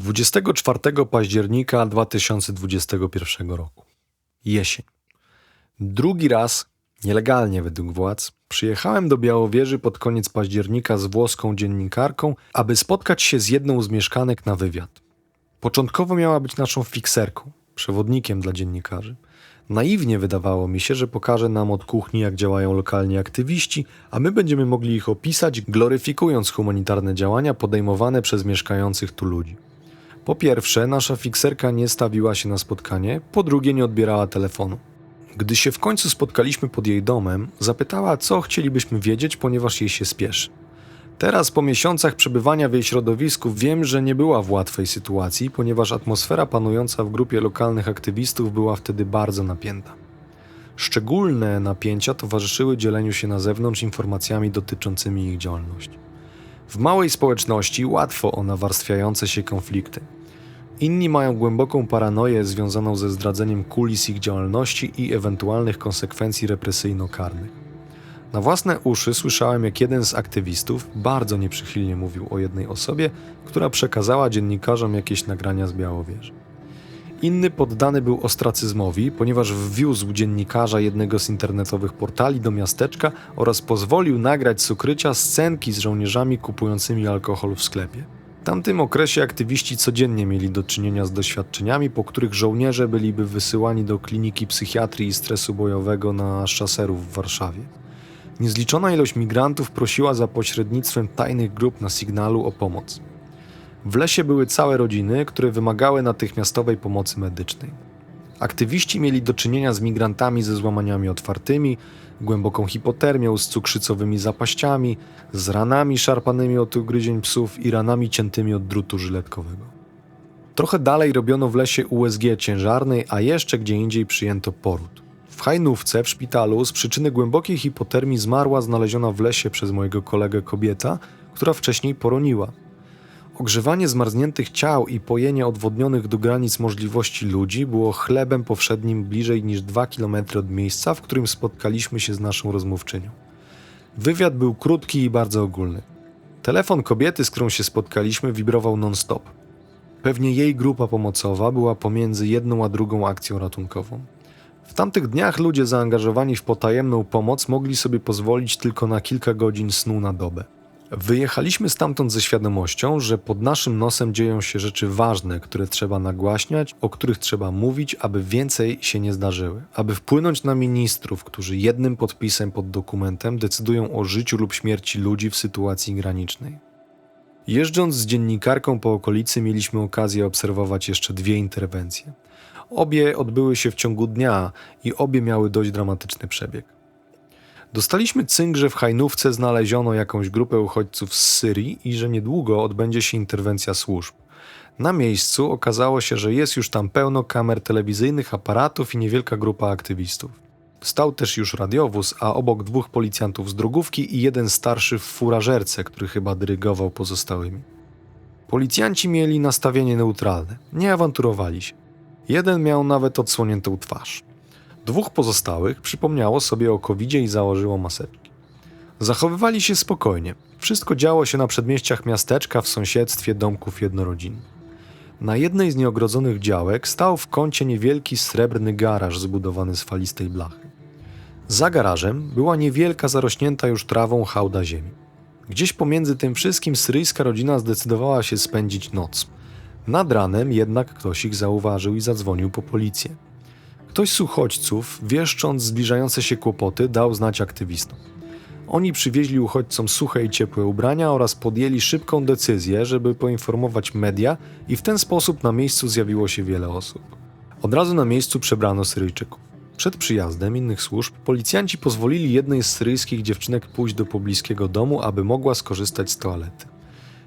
24 października 2021 roku. Jesień. Drugi raz, nielegalnie według władz, przyjechałem do Białowieży pod koniec października z włoską dziennikarką, aby spotkać się z jedną z mieszkanek na wywiad. Początkowo miała być naszą fikserką, przewodnikiem dla dziennikarzy. Naiwnie wydawało mi się, że pokaże nam od kuchni, jak działają lokalni aktywiści, a my będziemy mogli ich opisać, gloryfikując humanitarne działania podejmowane przez mieszkających tu ludzi. Po pierwsze, nasza fikserka nie stawiła się na spotkanie, po drugie, nie odbierała telefonu. Gdy się w końcu spotkaliśmy pod jej domem, zapytała, co chcielibyśmy wiedzieć, ponieważ jej się spieszy. Teraz, po miesiącach przebywania w jej środowisku, wiem, że nie była w łatwej sytuacji, ponieważ atmosfera panująca w grupie lokalnych aktywistów była wtedy bardzo napięta. Szczególne napięcia towarzyszyły dzieleniu się na zewnątrz informacjami dotyczącymi ich działalności. W małej społeczności łatwo o nawarstwiające się konflikty. Inni mają głęboką paranoję związaną ze zdradzeniem kulis ich działalności i ewentualnych konsekwencji represyjno-karnych. Na własne uszy słyszałem, jak jeden z aktywistów bardzo nieprzychylnie mówił o jednej osobie, która przekazała dziennikarzom jakieś nagrania z Białowieży. Inny poddany był ostracyzmowi, ponieważ wwiózł dziennikarza jednego z internetowych portali do miasteczka oraz pozwolił nagrać z ukrycia scenki z żołnierzami kupującymi alkohol w sklepie. W tamtym okresie aktywiści codziennie mieli do czynienia z doświadczeniami, po których żołnierze byliby wysyłani do kliniki psychiatrii i stresu bojowego na szaserów w Warszawie. Niezliczona ilość migrantów prosiła za pośrednictwem tajnych grup na sygnalu o pomoc. W lesie były całe rodziny, które wymagały natychmiastowej pomocy medycznej. Aktywiści mieli do czynienia z migrantami ze złamaniami otwartymi, głęboką hipotermią, z cukrzycowymi zapaściami, z ranami szarpanymi od ugryzień psów i ranami ciętymi od drutu żyletkowego. Trochę dalej robiono w lesie USG ciężarnej, a jeszcze gdzie indziej przyjęto poród. W Hajnówce, w szpitalu, z przyczyny głębokiej hipotermii zmarła znaleziona w lesie przez mojego kolegę kobieta, która wcześniej poroniła. Ogrzewanie zmarzniętych ciał i pojenie odwodnionych do granic możliwości ludzi było chlebem powszednim bliżej niż dwa kilometry od miejsca, w którym spotkaliśmy się z naszą rozmówczynią. Wywiad był krótki i bardzo ogólny. Telefon kobiety, z którą się spotkaliśmy, wibrował non-stop. Pewnie jej grupa pomocowa była pomiędzy jedną a drugą akcją ratunkową. W tamtych dniach ludzie zaangażowani w potajemną pomoc mogli sobie pozwolić tylko na kilka godzin snu na dobę. Wyjechaliśmy stamtąd ze świadomością, że pod naszym nosem dzieją się rzeczy ważne, które trzeba nagłaśniać, o których trzeba mówić, aby więcej się nie zdarzyły, aby wpłynąć na ministrów, którzy jednym podpisem pod dokumentem decydują o życiu lub śmierci ludzi w sytuacji granicznej. Jeżdżąc z dziennikarką po okolicy, mieliśmy okazję obserwować jeszcze dwie interwencje. Obie odbyły się w ciągu dnia i obie miały dość dramatyczny przebieg. Dostaliśmy cynk, że w Hajnówce znaleziono jakąś grupę uchodźców z Syrii i że niedługo odbędzie się interwencja służb. Na miejscu okazało się, że jest już tam pełno kamer telewizyjnych, aparatów i niewielka grupa aktywistów. Stał też już radiowóz, a obok dwóch policjantów z drogówki i jeden starszy w furażerce, który chyba dyrygował pozostałymi. Policjanci mieli nastawienie neutralne, nie awanturowali się. Jeden miał nawet odsłoniętą twarz. Dwóch pozostałych przypomniało sobie o covid i założyło maseczki. Zachowywali się spokojnie. Wszystko działo się na przedmieściach miasteczka w sąsiedztwie domków jednorodzinnych. Na jednej z nieogrodzonych działek stał w kącie niewielki srebrny garaż zbudowany z falistej blachy. Za garażem była niewielka, zarośnięta już trawą hałda ziemi. Gdzieś pomiędzy tym wszystkim syryjska rodzina zdecydowała się spędzić noc. Nad ranem jednak ktoś ich zauważył i zadzwonił po policję. Ktoś z uchodźców, wieszcząc zbliżające się kłopoty, dał znać aktywistom. Oni przywieźli uchodźcom suche i ciepłe ubrania oraz podjęli szybką decyzję, żeby poinformować media, i w ten sposób na miejscu zjawiło się wiele osób. Od razu na miejscu przebrano Syryjczyków. Przed przyjazdem innych służb policjanci pozwolili jednej z syryjskich dziewczynek pójść do pobliskiego domu, aby mogła skorzystać z toalety.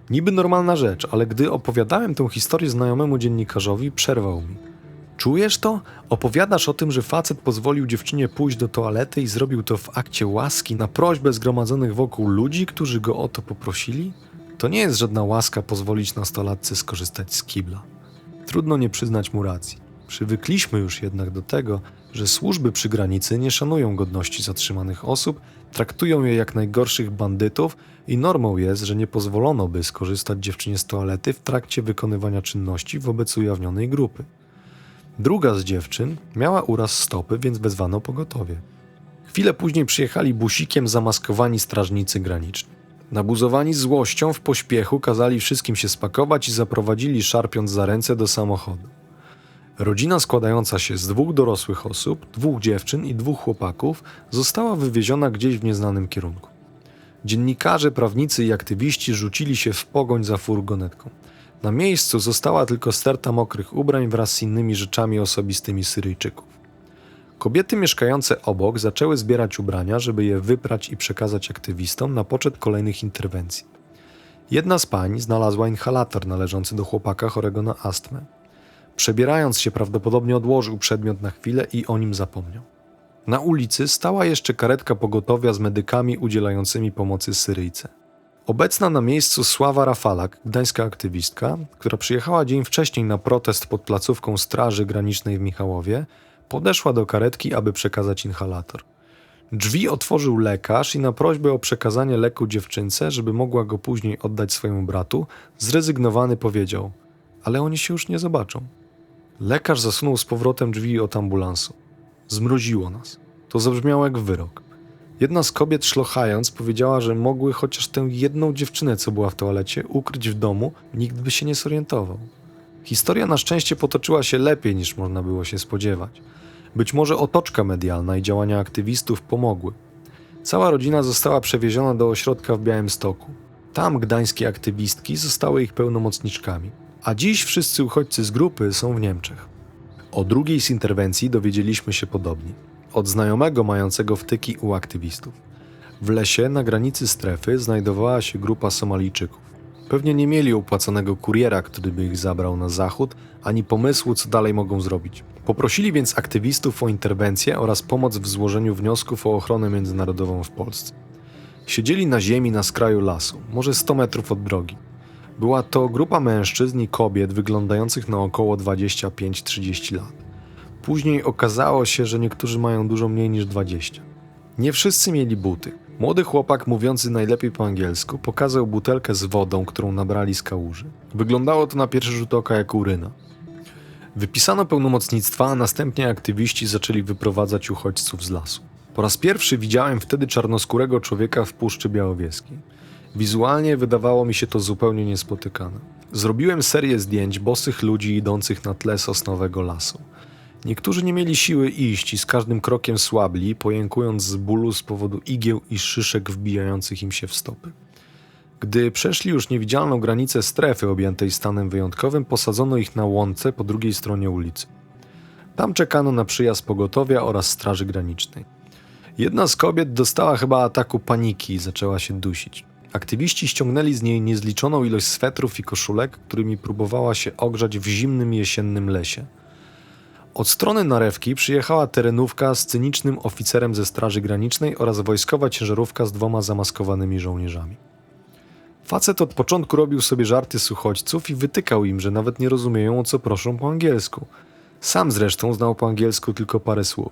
Niby normalna rzecz, ale gdy opowiadałem tę historię znajomemu dziennikarzowi, przerwał mi. Czujesz to? Opowiadasz o tym, że facet pozwolił dziewczynie pójść do toalety i zrobił to w akcie łaski na prośbę zgromadzonych wokół ludzi, którzy go o to poprosili? To nie jest żadna łaska pozwolić nastolatce skorzystać z kibla. Trudno nie przyznać mu racji. Przywykliśmy już jednak do tego, że służby przy granicy nie szanują godności zatrzymanych osób, traktują je jak najgorszych bandytów i normą jest, że nie pozwolono by skorzystać dziewczynie z toalety w trakcie wykonywania czynności wobec ujawnionej grupy. Druga z dziewczyn miała uraz stopy, więc wezwano pogotowie. Chwilę później przyjechali busikiem zamaskowani strażnicy graniczni. Nabuzowani złością w pośpiechu kazali wszystkim się spakować i zaprowadzili szarpiąc za ręce do samochodu. Rodzina składająca się z dwóch dorosłych osób, dwóch dziewczyn i dwóch chłopaków została wywieziona gdzieś w nieznanym kierunku. Dziennikarze, prawnicy i aktywiści rzucili się w pogoń za furgonetką. Na miejscu została tylko sterta mokrych ubrań wraz z innymi rzeczami osobistymi Syryjczyków. Kobiety mieszkające obok zaczęły zbierać ubrania, żeby je wyprać i przekazać aktywistom na poczet kolejnych interwencji. Jedna z pań znalazła inhalator należący do chłopaka chorego na astmę. Przebierając się, prawdopodobnie odłożył przedmiot na chwilę i o nim zapomniał. Na ulicy stała jeszcze karetka pogotowia z medykami udzielającymi pomocy Syryjce. Obecna na miejscu Sława Rafalak, gdańska aktywistka, która przyjechała dzień wcześniej na protest pod placówką Straży Granicznej w Michałowie, podeszła do karetki, aby przekazać inhalator. Drzwi otworzył lekarz i na prośbę o przekazanie leku dziewczynce, żeby mogła go później oddać swojemu bratu, zrezygnowany powiedział: Ale oni się już nie zobaczą. Lekarz zasunął z powrotem drzwi od ambulansu. Zmroziło nas. To zabrzmiało jak wyrok. Jedna z kobiet szlochając powiedziała, że mogły chociaż tę jedną dziewczynę, co była w toalecie, ukryć w domu, nikt by się nie zorientował. Historia na szczęście potoczyła się lepiej niż można było się spodziewać. Być może otoczka medialna i działania aktywistów pomogły. Cała rodzina została przewieziona do ośrodka w Białymstoku. Tam gdańskie aktywistki zostały ich pełnomocniczkami. A dziś wszyscy uchodźcy z grupy są w Niemczech. O drugiej z interwencji dowiedzieliśmy się podobnie. Od znajomego mającego wtyki u aktywistów. W lesie na granicy strefy znajdowała się grupa Somalijczyków. Pewnie nie mieli opłaconego kuriera, który by ich zabrał na zachód, ani pomysłu, co dalej mogą zrobić. Poprosili więc aktywistów o interwencję oraz pomoc w złożeniu wniosków o ochronę międzynarodową w Polsce. Siedzieli na ziemi na skraju lasu, może 100 metrów od drogi. Była to grupa mężczyzn i kobiet wyglądających na około 25-30 lat. Później okazało się, że niektórzy mają dużo mniej niż 20. Nie wszyscy mieli buty. Młody chłopak, mówiący najlepiej po angielsku, pokazał butelkę z wodą, którą nabrali z kałuży. Wyglądało to na pierwszy rzut oka jak uryna. Wypisano pełnomocnictwa, a następnie aktywiści zaczęli wyprowadzać uchodźców z lasu. Po raz pierwszy widziałem wtedy czarnoskórego człowieka w Puszczy Białowieskiej. Wizualnie wydawało mi się to zupełnie niespotykane. Zrobiłem serię zdjęć bosych ludzi idących na tle sosnowego lasu. Niektórzy nie mieli siły iść i z każdym krokiem słabli, pojękując z bólu z powodu igieł i szyszek wbijających im się w stopy. Gdy przeszli już niewidzialną granicę strefy objętej stanem wyjątkowym, posadzono ich na łące po drugiej stronie ulicy. Tam czekano na przyjazd pogotowia oraz straży granicznej. Jedna z kobiet dostała chyba ataku paniki i zaczęła się dusić. Aktywiści ściągnęli z niej niezliczoną ilość swetrów i koszulek, którymi próbowała się ogrzać w zimnym jesiennym lesie. Od strony Narewki przyjechała terenówka z cynicznym oficerem ze Straży Granicznej oraz wojskowa ciężarówka z dwoma zamaskowanymi żołnierzami. Facet od początku robił sobie żarty z uchodźców i wytykał im, że nawet nie rozumieją o co proszą po angielsku. Sam zresztą znał po angielsku tylko parę słów.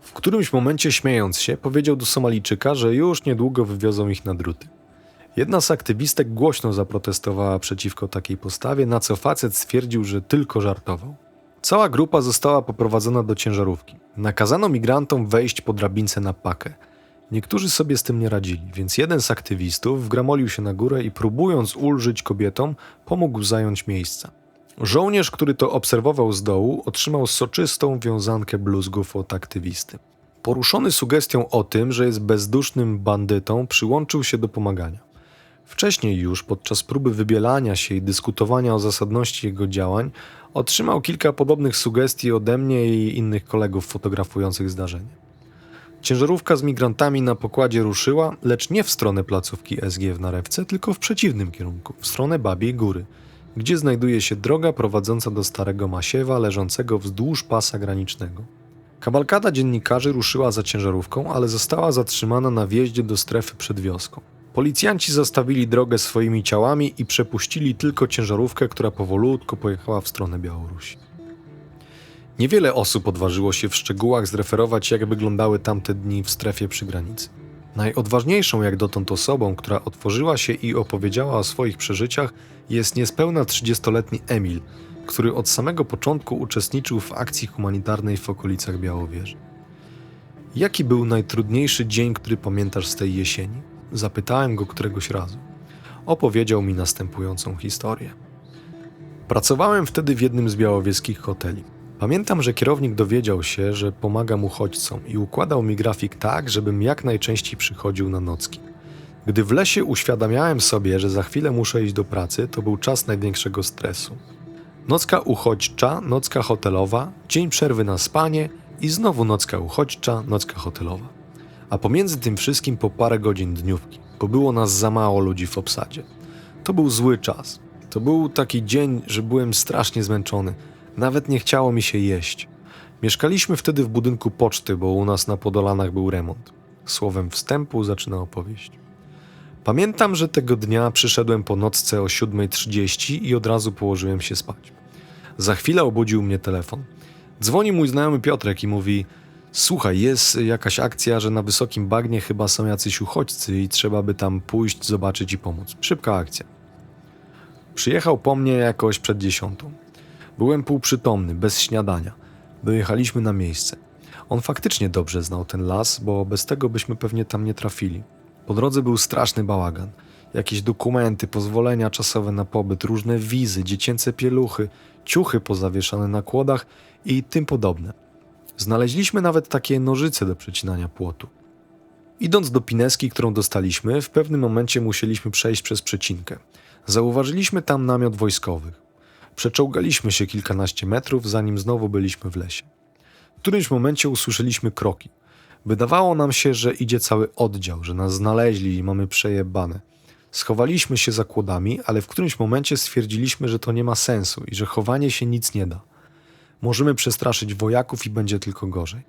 W którymś momencie, śmiejąc się, powiedział do Somalijczyka, że już niedługo wywiozą ich na druty. Jedna z aktywistek głośno zaprotestowała przeciwko takiej postawie, na co facet stwierdził, że tylko żartował. Cała grupa została poprowadzona do ciężarówki. Nakazano migrantom wejść po drabince na pakę. Niektórzy sobie z tym nie radzili, więc jeden z aktywistów wgramolił się na górę i próbując ulżyć kobietom, pomógł zająć miejsca. Żołnierz, który to obserwował z dołu, otrzymał soczystą wiązankę bluzgów od aktywisty. Poruszony sugestią o tym, że jest bezdusznym bandytą, przyłączył się do pomagania. Wcześniej już, podczas próby wybielania się i dyskutowania o zasadności jego działań, otrzymał kilka podobnych sugestii ode mnie i innych kolegów fotografujących zdarzenie. Ciężarówka z migrantami na pokładzie ruszyła, lecz nie w stronę placówki SG w Narewce, tylko w przeciwnym kierunku, w stronę Babiej Góry, gdzie znajduje się droga prowadząca do Starego Masiewa, leżącego wzdłuż pasa granicznego. Kabalkada dziennikarzy ruszyła za ciężarówką, ale została zatrzymana na wjeździe do strefy przed wioską. Policjanci zastawili drogę swoimi ciałami i przepuścili tylko ciężarówkę, która powolutku pojechała w stronę Białorusi. Niewiele osób odważyło się w szczegółach zreferować, jak wyglądały tamte dni w strefie przy granicy. Najodważniejszą jak dotąd osobą, która otworzyła się i opowiedziała o swoich przeżyciach, jest niespełna 30-letni Emil, który od samego początku uczestniczył w akcji humanitarnej w okolicach Białowieży. Jaki był najtrudniejszy dzień, który pamiętasz z tej jesieni? Zapytałem go któregoś razu. Opowiedział mi następującą historię. Pracowałem wtedy w jednym z białowieskich hoteli. Pamiętam, że kierownik dowiedział się, że pomagam uchodźcom i układał mi grafik tak, żebym jak najczęściej przychodził na nocki. Gdy w lesie uświadamiałem sobie, że za chwilę muszę iść do pracy, to był czas największego stresu. Nocka uchodźcza, nocka hotelowa, dzień przerwy na spanie i znowu nocka uchodźcza, nocka hotelowa. A pomiędzy tym wszystkim po parę godzin dniówki, bo było nas za mało ludzi w obsadzie. To był zły czas. To był taki dzień, że byłem strasznie zmęczony. Nawet nie chciało mi się jeść. Mieszkaliśmy wtedy w budynku poczty, bo u nas na Podolanach był remont. Słowem wstępu zaczyna opowieść. Pamiętam, że tego dnia przyszedłem po nocce o 7.30 i od razu położyłem się spać. Za chwilę obudził mnie telefon. Dzwoni mój znajomy Piotrek i mówi: Słuchaj, jest jakaś akcja, że na wysokim bagnie chyba są jacyś uchodźcy i trzeba by tam pójść, zobaczyć i pomóc. Szybka akcja. Przyjechał po mnie jakoś przed dziesiątą. Byłem półprzytomny, bez śniadania. Dojechaliśmy na miejsce. On faktycznie dobrze znał ten las, bo bez tego byśmy pewnie tam nie trafili. Po drodze był straszny bałagan. Jakieś dokumenty, pozwolenia czasowe na pobyt, różne wizy, dziecięce pieluchy, ciuchy pozawieszane na kłodach i tym podobne. Znaleźliśmy nawet takie nożyce do przecinania płotu. Idąc do pineski, którą dostaliśmy, w pewnym momencie musieliśmy przejść przez przecinkę. Zauważyliśmy tam namiot wojskowych. Przeczołgaliśmy się kilkanaście metrów, zanim znowu byliśmy w lesie. W którymś momencie usłyszeliśmy kroki. Wydawało nam się, że idzie cały oddział, że nas znaleźli i mamy przejebane. Schowaliśmy się za kłodami, ale w którymś momencie stwierdziliśmy, że to nie ma sensu i że chowanie się nic nie da. Możemy przestraszyć wojaków i będzie tylko gorzej.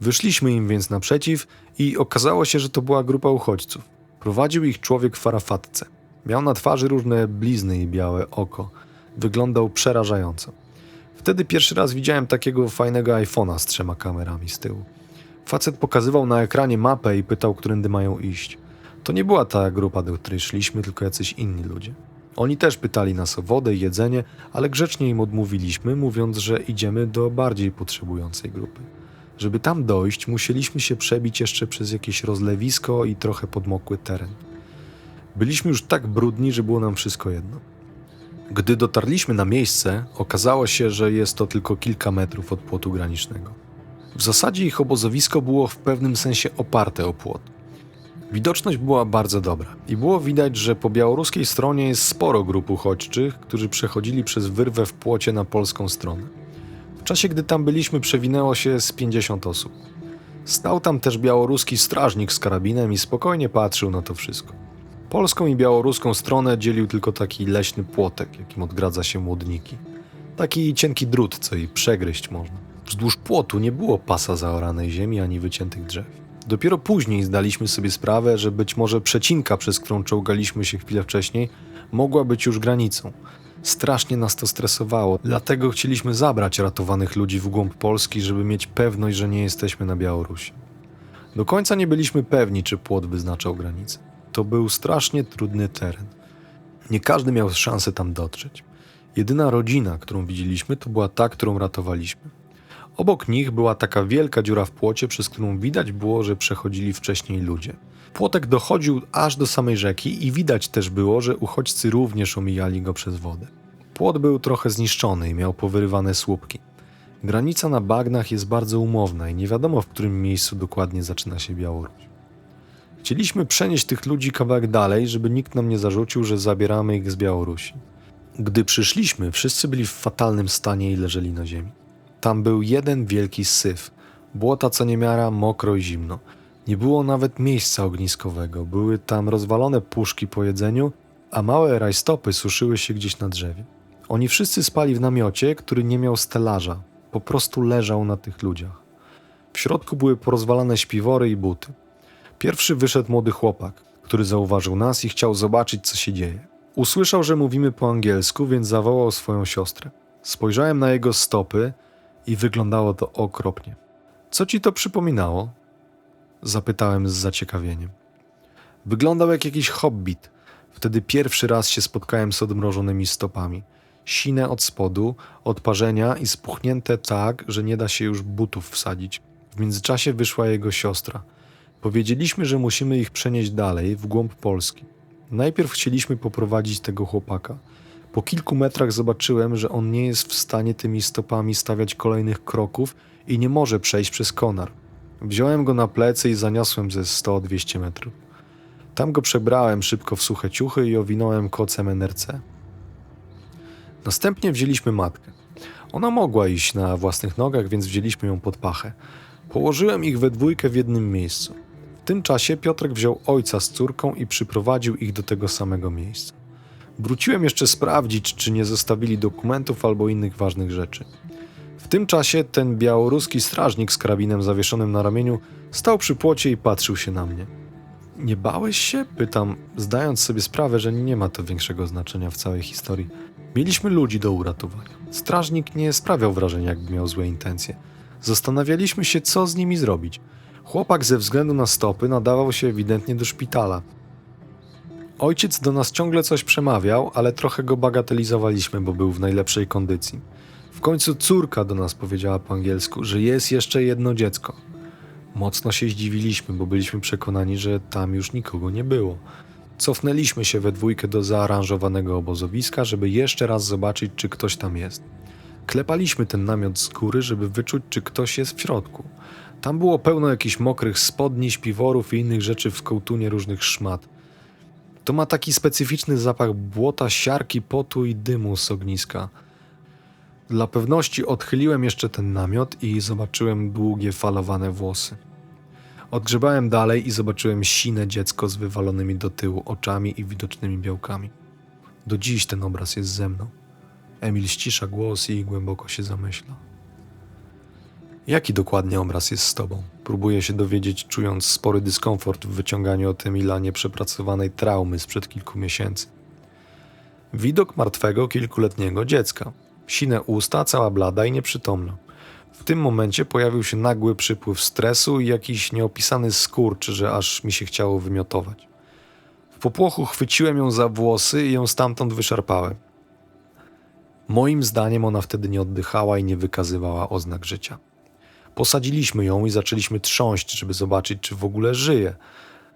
Wyszliśmy im więc naprzeciw i okazało się, że to była grupa uchodźców. Prowadził ich człowiek w farafatce. Miał na twarzy różne blizny i białe oko. Wyglądał przerażająco. Wtedy pierwszy raz widziałem takiego fajnego iPhone'a z trzema kamerami z tyłu. Facet pokazywał na ekranie mapę i pytał, którędy mają iść. To nie była ta grupa, do której szliśmy, tylko jacyś inni ludzie. Oni też pytali nas o wodę i jedzenie, ale grzecznie im odmówiliśmy, mówiąc, że idziemy do bardziej potrzebującej grupy. Żeby tam dojść, musieliśmy się przebić jeszcze przez jakieś rozlewisko i trochę podmokły teren. Byliśmy już tak brudni, że było nam wszystko jedno. Gdy dotarliśmy na miejsce, okazało się, że jest to tylko kilka metrów od płotu granicznego. W zasadzie ich obozowisko było w pewnym sensie oparte o płot. Widoczność była bardzo dobra i było widać, że po białoruskiej stronie jest sporo grup uchodźczych, którzy przechodzili przez wyrwę w płocie na polską stronę. W czasie, gdy tam byliśmy, przewinęło się z 50 osób. Stał tam też białoruski strażnik z karabinem i spokojnie patrzył na to wszystko. Polską i białoruską stronę dzielił tylko taki leśny płotek, jakim odgradza się młodniki. Taki cienki drut, co i przegryźć można. Wzdłuż płotu nie było pasa zaoranej ziemi ani wyciętych drzew. Dopiero później zdaliśmy sobie sprawę, że być może przecinka, przez którą czołgaliśmy się chwilę wcześniej, mogła być już granicą. Strasznie nas to stresowało, dlatego chcieliśmy zabrać ratowanych ludzi w głąb Polski, żeby mieć pewność, że nie jesteśmy na Białorusi. Do końca nie byliśmy pewni, czy płot wyznaczał granicę. To był strasznie trudny teren. Nie każdy miał szansę tam dotrzeć. Jedyna rodzina, którą widzieliśmy, to była ta, którą ratowaliśmy. Obok nich była taka wielka dziura w płocie, przez którą widać było, że przechodzili wcześniej ludzie. Płotek dochodził aż do samej rzeki i widać też było, że uchodźcy również omijali go przez wodę. Płot był trochę zniszczony i miał powyrywane słupki. Granica na bagnach jest bardzo umowna i nie wiadomo, w którym miejscu dokładnie zaczyna się Białoruś. Chcieliśmy przenieść tych ludzi kawałek dalej, żeby nikt nam nie zarzucił, że zabieramy ich z Białorusi. Gdy przyszliśmy, wszyscy byli w fatalnym stanie i leżeli na ziemi. Tam był jeden wielki syf. Błota co niemiara, mokro i zimno. Nie było nawet miejsca ogniskowego. Były tam rozwalone puszki po jedzeniu, a małe rajstopy suszyły się gdzieś na drzewie. Oni wszyscy spali w namiocie, który nie miał stelaża. Po prostu leżał na tych ludziach. W środku były porozwalane śpiwory i buty. Pierwszy wyszedł młody chłopak, który zauważył nas i chciał zobaczyć, co się dzieje. Usłyszał, że mówimy po angielsku, więc zawołał swoją siostrę. Spojrzałem na jego stopy. I wyglądało to okropnie. Co ci to przypominało? Zapytałem z zaciekawieniem. Wyglądał jak jakiś hobbit. Wtedy pierwszy raz się spotkałem z odmrożonymi stopami. Sine od spodu, od parzenia i spuchnięte tak, że nie da się już butów wsadzić. W międzyczasie wyszła jego siostra. Powiedzieliśmy, że musimy ich przenieść dalej, w głąb Polski. Najpierw chcieliśmy poprowadzić tego chłopaka. Po kilku metrach zobaczyłem, że on nie jest w stanie tymi stopami stawiać kolejnych kroków i nie może przejść przez konar. Wziąłem go na plecy i zaniosłem ze 100-200 metrów. Tam go przebrałem szybko w suche ciuchy i owinąłem kocem NRC. Następnie wzięliśmy matkę. Ona mogła iść na własnych nogach, więc wzięliśmy ją pod pachę. Położyłem ich we dwójkę w jednym miejscu. W tym czasie Piotrek wziął ojca z córką i przyprowadził ich do tego samego miejsca. Wróciłem jeszcze sprawdzić, czy nie zostawili dokumentów albo innych ważnych rzeczy. W tym czasie ten białoruski strażnik z karabinem zawieszonym na ramieniu stał przy płocie i patrzył się na mnie. Nie bałeś się? Pytam, zdając sobie sprawę, że nie ma to większego znaczenia w całej historii. Mieliśmy ludzi do uratowania. Strażnik nie sprawiał wrażenia, jakby miał złe intencje. Zastanawialiśmy się, co z nimi zrobić. Chłopak ze względu na stopy nadawał się ewidentnie do szpitala. Ojciec do nas ciągle coś przemawiał, ale trochę go bagatelizowaliśmy, bo był w najlepszej kondycji. W końcu córka do nas powiedziała po angielsku, że jest jeszcze jedno dziecko. Mocno się zdziwiliśmy, bo byliśmy przekonani, że tam już nikogo nie było. Cofnęliśmy się we dwójkę do zaaranżowanego obozowiska, żeby jeszcze raz zobaczyć, czy ktoś tam jest. Klepaliśmy ten namiot z góry, żeby wyczuć, czy ktoś jest w środku. Tam było pełno jakichś mokrych spodni, śpiworów i innych rzeczy w kołtunie różnych szmat. To ma taki specyficzny zapach błota, siarki, potu i dymu z ogniska. Dla pewności odchyliłem jeszcze ten namiot i zobaczyłem długie, falowane włosy. Odgrzebałem dalej i zobaczyłem sine dziecko z wywalonymi do tyłu oczami i widocznymi białkami. Do dziś ten obraz jest ze mną. Emil ścisza głos i głęboko się zamyśla. Jaki dokładnie obraz jest z tobą? Próbuję się dowiedzieć, czując spory dyskomfort w wyciąganiu od Emila nieprzepracowanej traumy sprzed kilku miesięcy. Widok martwego kilkuletniego dziecka. Sine usta, cała blada i nieprzytomna. W tym momencie pojawił się nagły przypływ stresu i jakiś nieopisany skurcz, że aż mi się chciało wymiotować. W popłochu chwyciłem ją za włosy i ją stamtąd wyszarpałem. Moim zdaniem ona wtedy nie oddychała i nie wykazywała oznak życia. Posadziliśmy ją i zaczęliśmy trząść, żeby zobaczyć, czy w ogóle żyje.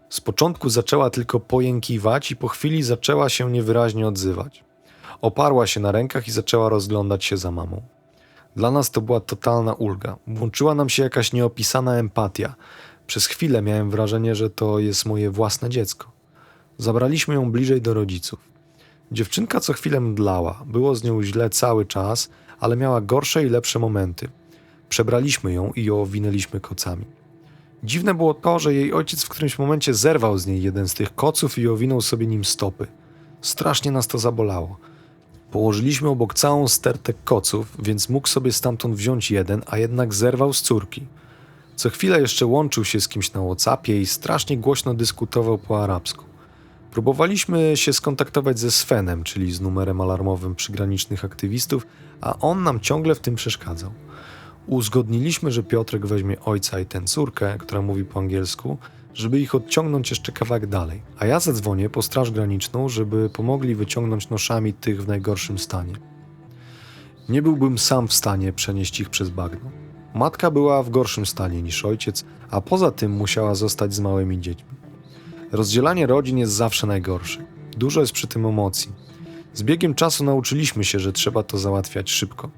Z początku zaczęła tylko pojękiwać i po chwili zaczęła się niewyraźnie odzywać. Oparła się na rękach i zaczęła rozglądać się za mamą. Dla nas to była totalna ulga. Włączyła nam się jakaś nieopisana empatia. Przez chwilę miałem wrażenie, że to jest moje własne dziecko. Zabraliśmy ją bliżej do rodziców. Dziewczynka co chwilę mdlała. Było z nią źle cały czas, ale miała gorsze i lepsze momenty. Przebraliśmy ją i ją owinęliśmy kocami. Dziwne było to, że jej ojciec w którymś momencie zerwał z niej jeden z tych koców i owinął sobie nim stopy. Strasznie nas to zabolało. Położyliśmy obok całą stertę koców, więc mógł sobie stamtąd wziąć jeden, a jednak zerwał z córki. Co chwilę jeszcze łączył się z kimś na Whatsappie i strasznie głośno dyskutował po arabsku. Próbowaliśmy się skontaktować ze Svenem, czyli z numerem alarmowym przygranicznych aktywistów, a on nam ciągle w tym przeszkadzał. Uzgodniliśmy, że Piotrek weźmie ojca i tę córkę, która mówi po angielsku, żeby ich odciągnąć jeszcze kawałek dalej, a ja zadzwonię po Straż Graniczną, żeby pomogli wyciągnąć noszami tych w najgorszym stanie. Nie byłbym sam w stanie przenieść ich przez bagno. Matka była w gorszym stanie niż ojciec, a poza tym musiała zostać z małymi dziećmi. Rozdzielanie rodzin jest zawsze najgorsze. Dużo jest przy tym emocji. Z biegiem czasu nauczyliśmy się, że trzeba to załatwiać szybko.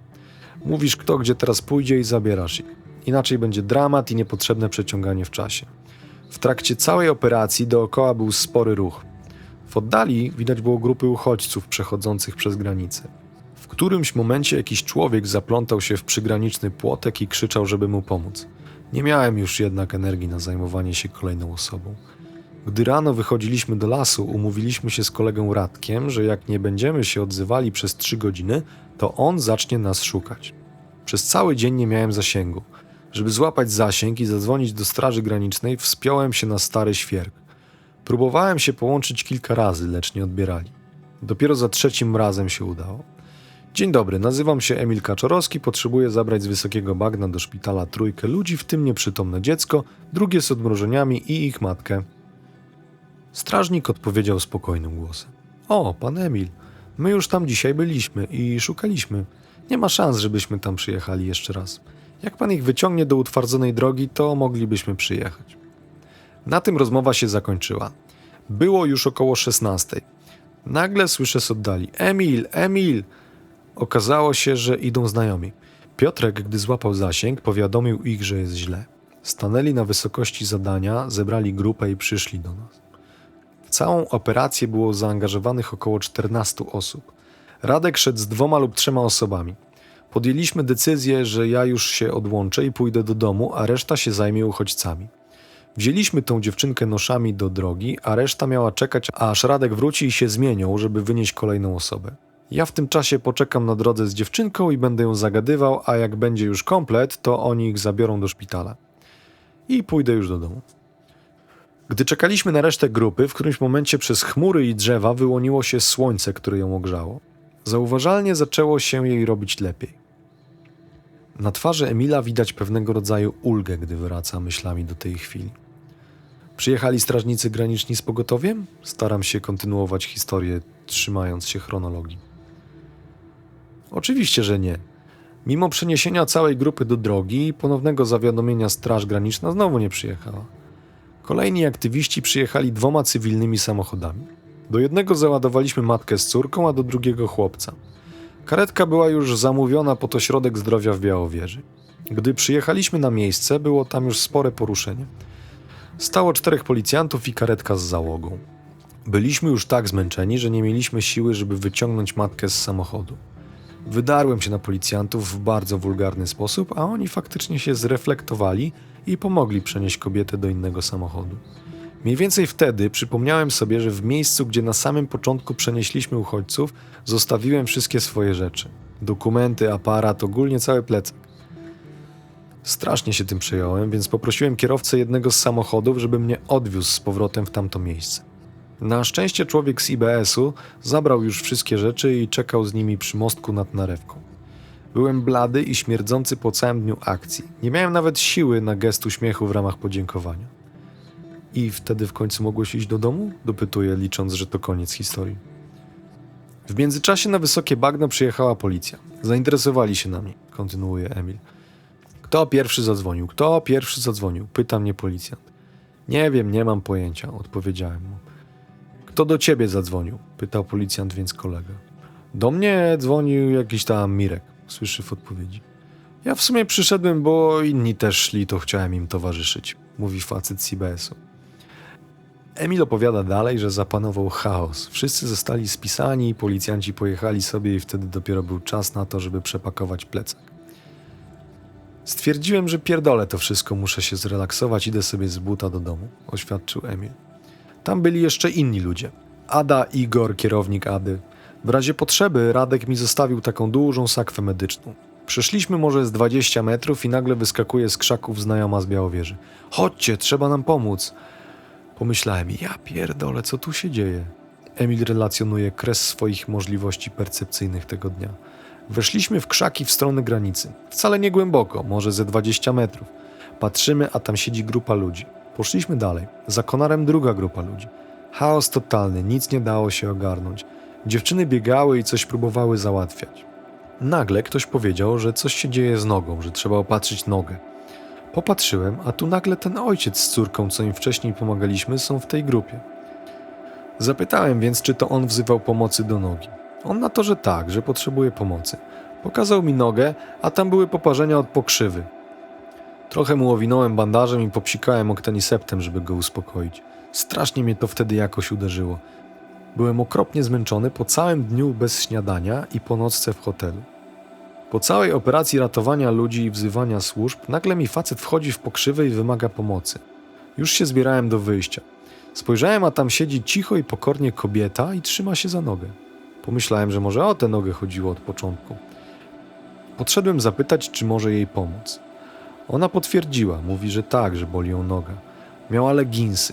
Mówisz kto gdzie teraz pójdzie i zabierasz ich. Inaczej będzie dramat i niepotrzebne przeciąganie w czasie. W trakcie całej operacji dookoła był spory ruch. W oddali widać było grupy uchodźców przechodzących przez granicę. W którymś momencie jakiś człowiek zaplątał się w przygraniczny płotek i krzyczał, żeby mu pomóc. Nie miałem już jednak energii na zajmowanie się kolejną osobą. Gdy rano wychodziliśmy do lasu, umówiliśmy się z kolegą Radkiem, że jak nie będziemy się odzywali przez trzy godziny, to on zacznie nas szukać. Przez cały dzień nie miałem zasięgu. Żeby złapać zasięg i zadzwonić do Straży Granicznej, wspiąłem się na stary świerk. Próbowałem się połączyć kilka razy, lecz nie odbierali. Dopiero za trzecim razem się udało. Dzień dobry, nazywam się Emil Kaczorowski, potrzebuję zabrać z Wysokiego Bagna do szpitala trójkę ludzi, w tym nieprzytomne dziecko, drugie z odmrożeniami i ich matkę. Strażnik odpowiedział spokojnym głosem. O, pan Emil, my już tam dzisiaj byliśmy i szukaliśmy. Nie ma szans, żebyśmy tam przyjechali jeszcze raz. Jak pan ich wyciągnie do utwardzonej drogi, to moglibyśmy przyjechać. Na tym rozmowa się zakończyła. Było już około 16. Nagle słyszę z oddali: Emil, Emil! Okazało się, że idą znajomi. Piotrek, gdy złapał zasięg, powiadomił ich, że jest źle. Stanęli na wysokości zadania, zebrali grupę i przyszli do nas. Całą operację było zaangażowanych około 14 osób. Radek szedł z dwoma lub trzema osobami. Podjęliśmy decyzję, że ja już się odłączę i pójdę do domu, a reszta się zajmie uchodźcami. Wzięliśmy tą dziewczynkę noszami do drogi, a reszta miała czekać, aż Radek wróci i się zmienią, żeby wynieść kolejną osobę. Ja w tym czasie poczekam na drodze z dziewczynką i będę ją zagadywał, a jak będzie już komplet, to oni ich zabiorą do szpitala. I pójdę już do domu. Gdy czekaliśmy na resztę grupy, w którymś momencie przez chmury i drzewa wyłoniło się słońce, które ją ogrzało. Zauważalnie zaczęło się jej robić lepiej. Na twarzy Emila widać pewnego rodzaju ulgę, gdy wraca myślami do tej chwili. Przyjechali strażnicy graniczni z pogotowiem? Staram się kontynuować historię, trzymając się chronologii. Oczywiście, że nie. Mimo przeniesienia całej grupy do drogi i ponownego zawiadomienia Straż Graniczna znowu nie przyjechała. Kolejni aktywiści przyjechali dwoma cywilnymi samochodami. Do jednego załadowaliśmy matkę z córką, a do drugiego chłopca. Karetka była już zamówiona pod ośrodek zdrowia w Białowieży. Gdy przyjechaliśmy na miejsce, było tam już spore poruszenie. Stało czterech policjantów i karetka z załogą. Byliśmy już tak zmęczeni, że nie mieliśmy siły, żeby wyciągnąć matkę z samochodu. Wydarłem się na policjantów w bardzo wulgarny sposób, a oni faktycznie się zreflektowali i pomogli przenieść kobietę do innego samochodu. Mniej więcej wtedy przypomniałem sobie, że w miejscu, gdzie na samym początku przenieśliśmy uchodźców, zostawiłem wszystkie swoje rzeczy. Dokumenty, aparat, ogólnie cały plecak. Strasznie się tym przejąłem, więc poprosiłem kierowcę jednego z samochodów, żeby mnie odwiózł z powrotem w tamto miejsce. Na szczęście człowiek z IBS-u zabrał już wszystkie rzeczy i czekał z nimi przy mostku nad narewką. Byłem blady i śmierdzący po całym dniu akcji. Nie miałem nawet siły na gest uśmiechu w ramach podziękowania. I wtedy w końcu mogłeś iść do domu? Dopytuję, licząc, że to koniec historii. W międzyczasie na wysokie bagno przyjechała policja. Zainteresowali się nami, kontynuuje Emil. Kto pierwszy zadzwonił? Kto pierwszy zadzwonił? Pyta mnie policjant. Nie wiem, nie mam pojęcia, odpowiedziałem mu. Kto do ciebie zadzwonił? Pytał policjant więc kolega. Do mnie dzwonił jakiś tam Mirek, słyszy w odpowiedzi. Ja w sumie przyszedłem, bo inni też szli, to chciałem im towarzyszyć, mówi facet z CBS-u. Emil opowiada dalej, że zapanował chaos. Wszyscy zostali spisani, policjanci pojechali sobie i wtedy dopiero był czas na to, żeby przepakować plecak. Stwierdziłem, że pierdolę to wszystko, muszę się zrelaksować, idę sobie z buta do domu, oświadczył Emil. Tam byli jeszcze inni ludzie. Ada, Igor, kierownik Ady. W razie potrzeby Radek mi zostawił taką dużą sakwę medyczną. Przeszliśmy może z 20 metrów i nagle wyskakuje z krzaków znajoma z Białowieży. Chodźcie, trzeba nam pomóc. Pomyślałem, ja pierdolę, co tu się dzieje? Emil relacjonuje kres swoich możliwości percepcyjnych tego dnia. Weszliśmy w krzaki w stronę granicy. Wcale nie głęboko, może ze 20 metrów. Patrzymy, a tam siedzi grupa ludzi. Poszliśmy dalej. Za konarem druga grupa ludzi. Chaos totalny, nic nie dało się ogarnąć. Dziewczyny biegały i coś próbowały załatwiać. Nagle ktoś powiedział, że coś się dzieje z nogą, że trzeba opatrzyć nogę. Popatrzyłem, a tu nagle ten ojciec z córką, co im wcześniej pomagaliśmy, są w tej grupie. Zapytałem więc, czy to on wzywał pomocy do nogi. On na to, że tak, że potrzebuje pomocy. Pokazał mi nogę, a tam były poparzenia od pokrzywy. Trochę mu owinąłem bandażem i popsikałem oktaniseptem, żeby go uspokoić. Strasznie mnie to wtedy jakoś uderzyło. Byłem okropnie zmęczony po całym dniu bez śniadania i po nocce w hotelu. Po całej operacji ratowania ludzi i wzywania służb, nagle mi facet wchodzi w pokrzywę i wymaga pomocy. Już się zbierałem do wyjścia. Spojrzałem, a tam siedzi cicho i pokornie kobieta i trzyma się za nogę. Pomyślałem, że może o tę nogę chodziło od początku. Podszedłem zapytać, czy może jej pomóc. Ona potwierdziła, mówi, że tak, że boli ją noga. Miała leginsy.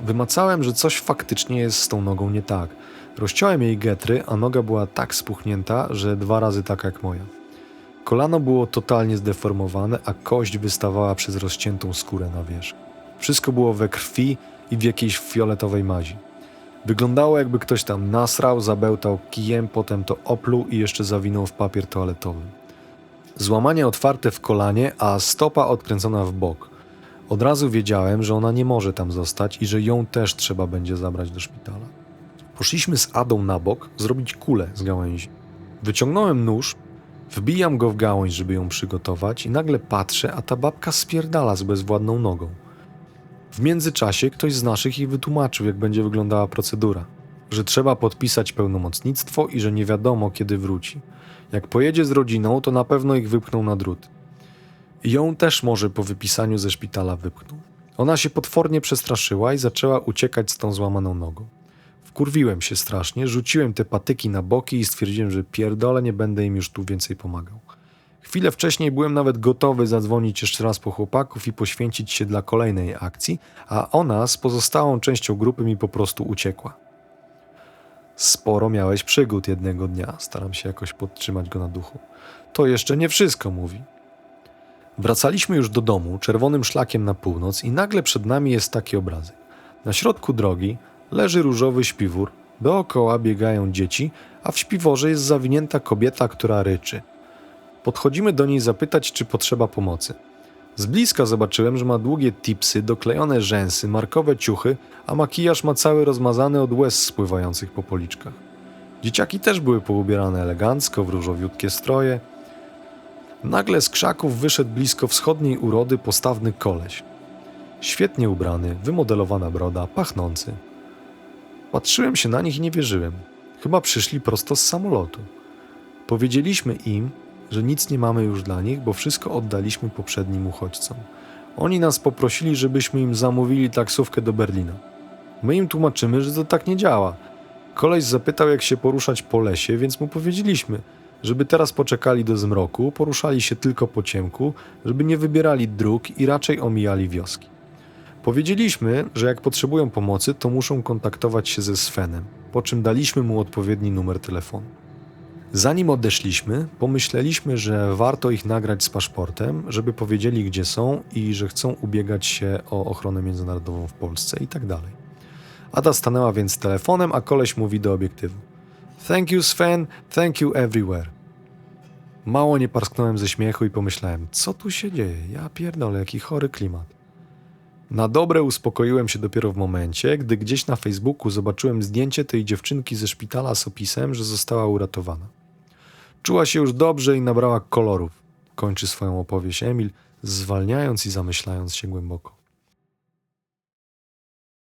Wymacałem, że coś faktycznie jest z tą nogą nie tak. Rozciąłem jej getry, a noga była tak spuchnięta, że dwa razy tak jak moja. Kolano było totalnie zdeformowane, a kość wystawała przez rozciętą skórę na wierzch. Wszystko było we krwi i w jakiejś fioletowej mazi. Wyglądało jakby ktoś tam nasrał, zabełtał kijem, potem to opluł i jeszcze zawinął w papier toaletowy. Złamanie otwarte w kolanie, a stopa odkręcona w bok. Od razu wiedziałem, że ona nie może tam zostać i że ją też trzeba będzie zabrać do szpitala. Poszliśmy z Adą na bok zrobić kulę z gałęzi. Wyciągnąłem nóż, wbijam go w gałąź, żeby ją przygotować i nagle patrzę, a ta babka spierdala z bezwładną nogą. W międzyczasie ktoś z naszych jej wytłumaczył, jak będzie wyglądała procedura. Że trzeba podpisać pełnomocnictwo i że nie wiadomo, kiedy wróci. Jak pojedzie z rodziną, to na pewno ich wypchną na drut. I ją też może po wypisaniu ze szpitala wypchną. Ona się potwornie przestraszyła i zaczęła uciekać z tą złamaną nogą. Wkurwiłem się strasznie, rzuciłem te patyki na boki i stwierdziłem, że pierdolę, nie będę im już tu więcej pomagał. Chwilę wcześniej byłem nawet gotowy zadzwonić jeszcze raz po chłopaków i poświęcić się dla kolejnej akcji, a ona z pozostałą częścią grupy mi po prostu uciekła. Sporo miałeś przygód jednego dnia, staram się jakoś podtrzymać go na duchu. To jeszcze nie wszystko, mówi. Wracaliśmy już do domu czerwonym szlakiem na północ i nagle przed nami jest taki obrazek. Na środku drogi leży różowy śpiwór, dookoła biegają dzieci, a w śpiworze jest zawinięta kobieta, która ryczy. Podchodzimy do niej zapytać, czy potrzeba pomocy. Z bliska zobaczyłem, że ma długie tipsy, doklejone rzęsy, markowe ciuchy, a makijaż ma cały rozmazany od łez spływających po policzkach. Dzieciaki też były poubierane elegancko w różowiutkie stroje. Nagle z krzaków wyszedł blisko wschodniej urody postawny koleś. Świetnie ubrany, wymodelowana broda, pachnący. Patrzyłem się na nich i nie wierzyłem. Chyba przyszli prosto z samolotu. Powiedzieliśmy im, że nic nie mamy już dla nich, bo wszystko oddaliśmy poprzednim uchodźcom. Oni nas poprosili, żebyśmy im zamówili taksówkę do Berlina. My im tłumaczymy, że to tak nie działa. Koleś zapytał, jak się poruszać po lesie, więc mu powiedzieliśmy, żeby teraz poczekali do zmroku, poruszali się tylko po ciemku, żeby nie wybierali dróg i raczej omijali wioski. Powiedzieliśmy, że jak potrzebują pomocy, to muszą kontaktować się ze Svenem, po czym daliśmy mu odpowiedni numer telefonu. Zanim odeszliśmy, pomyśleliśmy, że warto ich nagrać z paszportem, żeby powiedzieli, gdzie są i że chcą ubiegać się o ochronę międzynarodową w Polsce i tak dalej. Ada stanęła więc telefonem, a koleś mówi do obiektywu: Thank you, Sven, thank you everywhere. Mało nie parsknąłem ze śmiechu i pomyślałem, co tu się dzieje? Ja pierdolę, jaki chory klimat. Na dobre uspokoiłem się dopiero w momencie, gdy gdzieś na Facebooku zobaczyłem zdjęcie tej dziewczynki ze szpitala z opisem, że została uratowana. Czuła się już dobrze i nabrała kolorów. Kończy swoją opowieść Emil, zwalniając i zamyślając się głęboko.